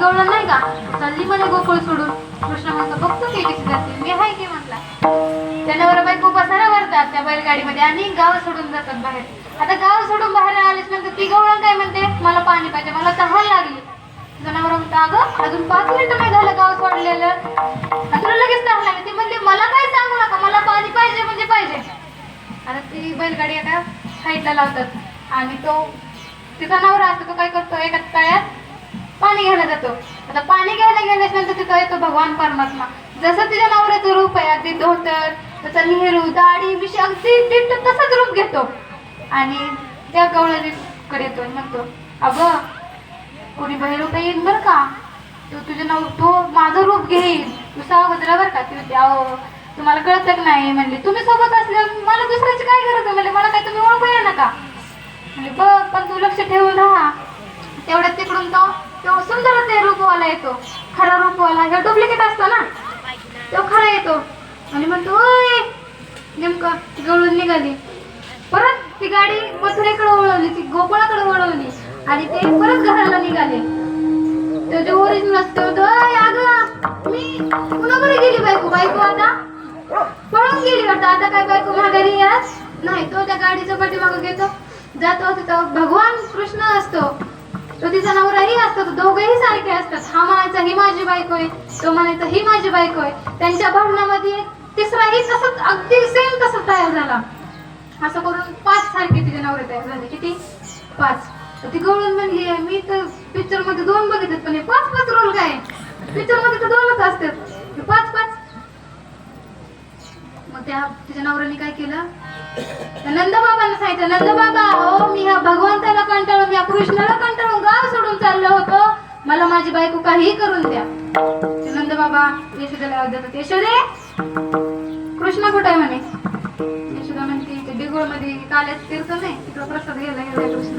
गवळण नाही का? चालली म्हणे गोकुळ सोडून. कृष्ण म्हणतो बघतो की कशी जाते. मी आहे की म्हटला त्याच्यावर बायको पसारा करतात त्या बैलगाडीमध्ये. आणि गाव सोडून जातात बाहेर. आता गाव सोडून बाहेर आलेच म्हणते ती गवळण काय म्हणते? मला पाणी पाहिजे मला तहान लागली. जनावर म्हणतात अगं अजून पाच मिनिटं नाही झालं गाव सोडलेलं. आणि तुला लगेच तहान लागली. ती म्हणली मला काय सांगू नका मला पाणी पाहिजे म्हणजे पाहिजे. आता ती बैलगाडी एका साईडला लावतात. आणि तो तिचा नवरा असतो तो काय करतो एका तळ्यात पाणी घ्यायला जातो. आता पाणी घ्यायला गेल्याच नंतर तिथं येतो भगवान परमात्मा. जसं तिच्या नवऱ्याचं रूप आहे अगदी धोतर त्याचा नेहरू दाढी विषय अगदी दिट तसंच रूप घेतो. आणि त्या गवळणीकडे येतो म्हणतो अगं कोणी बहिरूप येईल बरं का? तू तुझं नाव तो माझं रूप घेईल तू सावधरा बरं का? ती म्हणते अहो तुम्हाला कळतं नाही? म्हणले तुम्ही सोबत असल्यावर मला दुसऱ्याची काय गरज आहे? म्हणले मला काय येतो. खरा रूपवाला किंवा डुप्लिकेट असतो ना? तो खरा येतो. आणि म्हणतो ओय! नेमकं गळून निघाली. परत ती गाडी मथुरेकडे वळवली. ती गोकुळाकडे वळवली. आणि ते परत घराला निघाले. तो जो ओरिजिनल असतो तो अगं मी कुणाकडे गेली बायको? बायको आता पळून गेली वाटतं. आता काय बायको माघारी यास नाही तो त्या गाडीचा पाठीमागं घेतो जातो तिथं. भगवान कृष्ण असतो. तो तिचा नवराही असतो तो दोघेही सारखे असतात. हा म्हणायचा ही माझी बायको आहे. तो म्हणायचा ही माझी बायको आहे. त्यांच्या भांडणामध्ये तिसराही तसंच अगदी सेम तसं तयार झाला. असं करून पाच सारखे तिचे नवरे तयार झाले. किती? पाच. ती गवळून म्हणली आहे, मी तर पिक्चरमध्ये दोन बघितले पण हे पाच पाच रोल काय? पिक्चरमध्ये तर दोनच असतात हे पाच पाच मग त्या तिच्या नवऱ्याने काय केलं? नंदबाबांना सांगितलं नंदबाबा हो मी ह्या भगवंताला कंटाळून या कृष्णाला कंटाळून गाव सोडून चाललो होतो. मला माझी बायको काहीही करून द्या. नंदबाबा यशोदेला आवाज देतात. यशोदे कृष्ण कुठे आहे म्हणे? यशोदा म्हणते ते बिगोळमध्ये काल्याच तीर्थ नाही तिकडं प्रसाद गेला गेला कृष्ण.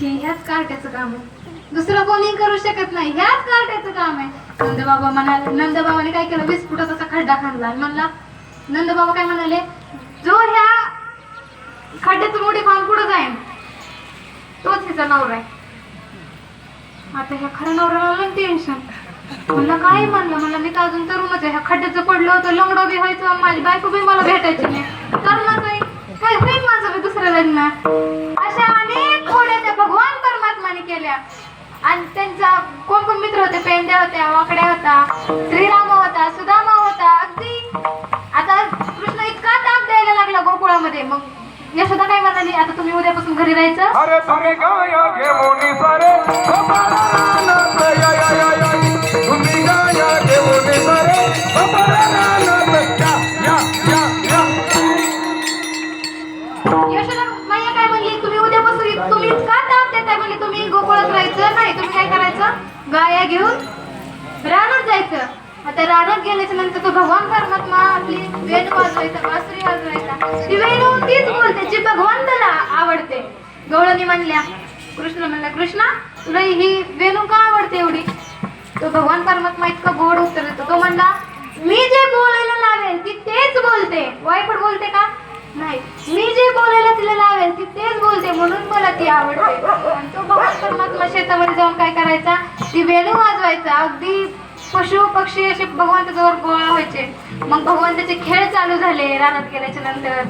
ही ह्याच काट्याचं काम आहे. दुसरं कोणी करू शकत नाही. ह्याच कार्ट्याचं काम आहे. नंदबाबा म्हणाले नंदबाबाने काय केलं? वीस फुटाचा असा खड्डा खांदला आणि म्हणला नंदबाबा काय म्हणाले जो ह्या खड्ड्याचं मोठे खाऊन पुढे जाईन तोच हिचा नवरा आहे. आता ह्या खरं नवऱ्याला टेन्शन मला काय म्हणलं? म्हणलं मी तर अजून तरुणच आहे. ह्या खड्ड्याचं पडलं होतं लंगडं बी व्हायचं माझी बायको बी मला भेटायची नाही. तरुणच आहे. काय होईल माझं दुसऱ्या दुसरं लग्न? अशा अनेक खोड्या त्या भगवान परमात्माने केल्या. आणि त्यांचा कोण कोण मित्र होते पेंड्या होत्या वाकड्या होता श्रीराम होता सुदामा होता अगदी. आता कृष्ण इतका ताप द्यायला लागला गोकुळामध्ये. मग यशोदा काय म्हणाली आता तुम्ही उद्यापासून घरी राहायचं? अरे तुम्ही गाया घेऊन सारे तुम्ही गाया घेऊन सारे. यशोदा तुम्ही का ताप देताय म्हणजे तुम्ही गोकुळात राहायचं नाही तुम्ही काय करायचं? गाया घेऊन रानात जायचं. आता रानात गेल्याच्यानंतर तो भगवान परमात्मा आपली वेण वाजवायचा बासरी वाजवायचा. ती वेणू तीच बोलते जी भगवंताला आवडते. गवळणी म्हणल्या कृष्ण म्हणला कृष्णा तुला ही वेणू का आवडते एवढी? तो भगवान परमात्मा इतका गोड उत्तर देतो. तो म्हणला मी जे बोलायला लावेल ती तेच बोलते. वाईफड बोलते का? नाही मी जे बोलायला तिला लावेल ती तेच बोलते म्हणून मला ती आवडते. आणि तो परमात्मा शेतामध्ये जाऊन काय करायचा? ती वेणू वाजवायचा. अगदी पशु पक्षी असे भगवंताजवळ गोळा व्हायचे. मग भगवंताचे खेळ चालू झाले रानात गेल्याच्यानंतर.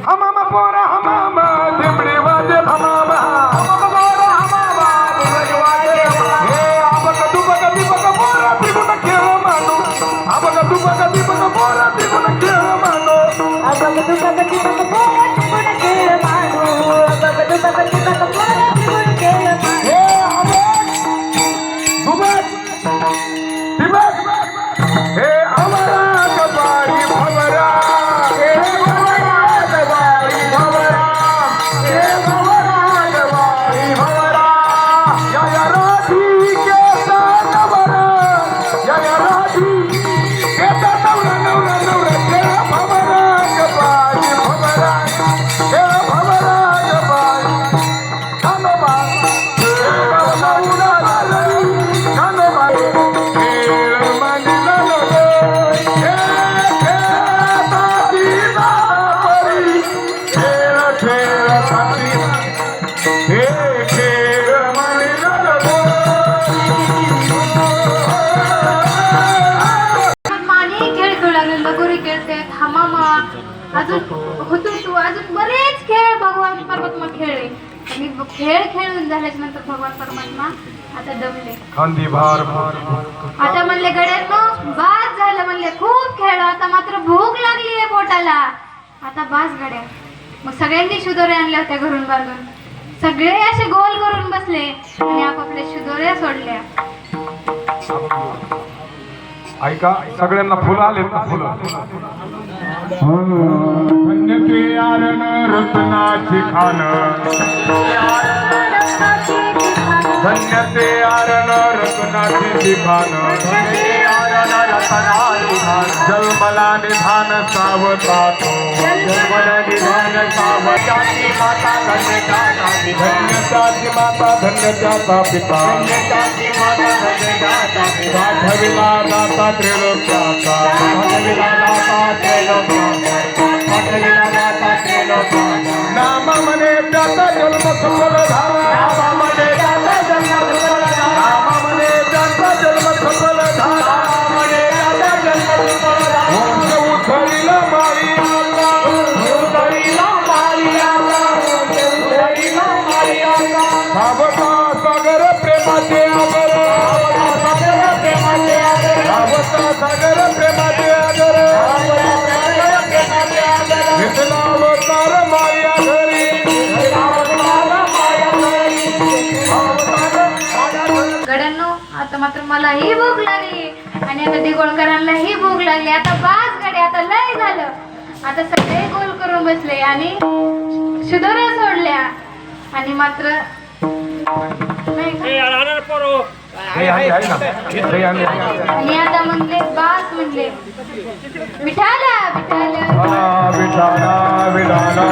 हमामा खेळ खेळून झाल्याच्यानंतर भगवान परमात्मा आता दमले. खांदी भार. भार आता म्हणले गड्यांनो बास झालं म्हणले खूप खेळ आता मात्र भूक लागली आहे पोटाला. आता बास गड्या. मग सगळ्यांनी शिदोरे आणल्या होत्या घरून बांधून. सगळे असे गोल करून बसले आणि आपापल्या शिदोऱ्या सोडल्या. ऐका सगळ्यांना फुलं आलेत ना फुलं? ते आरण रत्नाची खान. धन्य ते आरण रत्नाची खान जन्मला निधान सावतातो. जन्मला निधान सावताची माता धन्य धन्यताची माता धन्यताचा पिता. पाठविला दाता त्रिलोक्याचा. पाठविला दाता त्रिलोक्याचा आता मात्र मलाही भूक लागली. आणि आता दिगोळकरांनाही भूक लागली. आता बास गडे आता लय झालं. आता सगळे गोल करून बसले आणि शिदोऱ्या सोडल्या. आणि मात्र? हे हे आणि आता म्हणले बास म्हणले. हा विठाला विठाला.